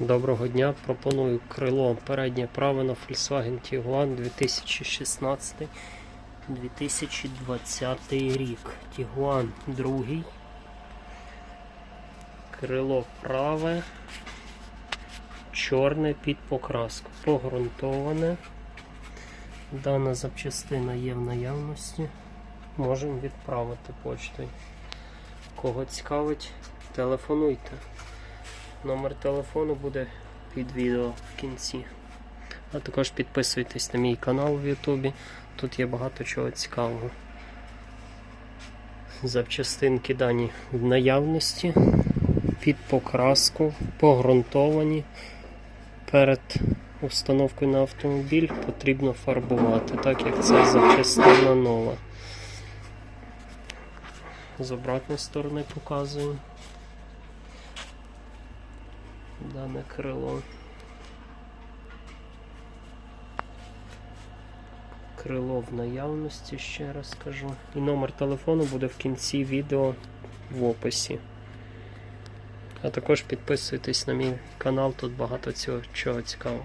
Доброго дня. Пропоную крило переднє праве на Volkswagen Tiguan 2016 2020 рік. Tiguan другий. Крило праве. Чорне під покраску. Погрунтоване. Дана запчастина є в наявності. Можемо відправити почтою. Кого цікавить, телефонуйте. Номер телефону буде під відео в кінці. А також підписуйтесь на мій канал в Ютубі. Тут є багато чого цікавого. Запчастинки дані в наявності, під покраску, погрунтовані. Перед установкою на автомобіль потрібно фарбувати, так як це запчастина нова. З обратної сторони показую дане крило. Крило в наявності, ще раз скажу. І номер телефону буде в кінці відео в описі. А також підписуйтесь на мій канал, тут багато цього чого цікавого.